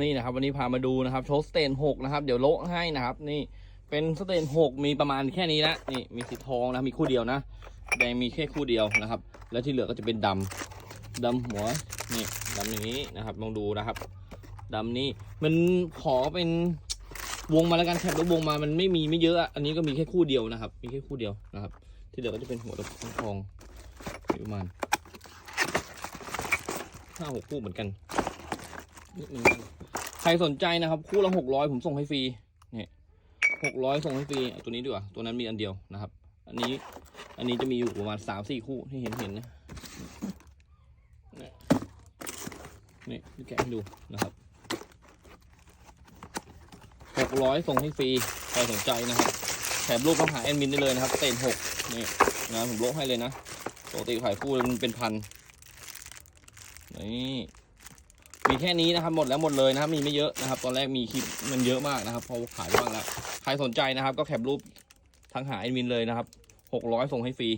นี่นะครับ วันนี้พามาดูนะครับโชว์สเตนหกนะครับ เดี๋ยวโละให้นะครับ นี่เป็นสเตนหกมีประมาณแค่นี้นะนี่มีสีทองนะมีคู่เดียวนะแดงมีแค่คู่เดียวนะครับ แล้วที่เหลือก็จะเป็นดำดำหัวนี่ดำอย่างนี้นะครับลองดูนะครับดำนี้มันขอเป็นวงมาแล้วกันแคปแล้ววงมามันไม่มีไม่เยอะอะอันนี้ก็มีแค่คู่เดียวนะครับ มีแค่คู่เดียวนะครับ ที่เหลือก็จะเป็นหัวทองทองประมาณห้าหกคู่เหมือนกัน นิดนึงใครสนใจนะครับ คู่ละหกร้อยผมส่งให้ฟรีเนี่ยหกร้อยส่งให้ฟรีตัวนี้ดีกว่าตัวนั้นมีอันเดียวนะครับ อันนี้อันนี้จะมีอยู่ประมาณสามสี่คู่ที่เห็นเห็นนะเนี่ยนี่แกะให้ดูนะครับหกร้อยส่งให้ฟรีใครสนใจนะครับแถมรูปต้องหาแอดมินได้เลยนะครับ เต็นหกนี่นะผมลบให้เลยนะปกติขายคู่มันเป็นพันนี่ มีแค่นี้นะครับหมดแล้วหมดเลยนะครับมีไม่เยอะนะครับ ตอนแรกมีคลิปมันเยอะมากนะครับ พอขายบ้างแล้วใครสนใจนะครับ ก็แคปรูปทั้งหาแอดมินเลยนะครับหกร้อยส่งให้ฟรี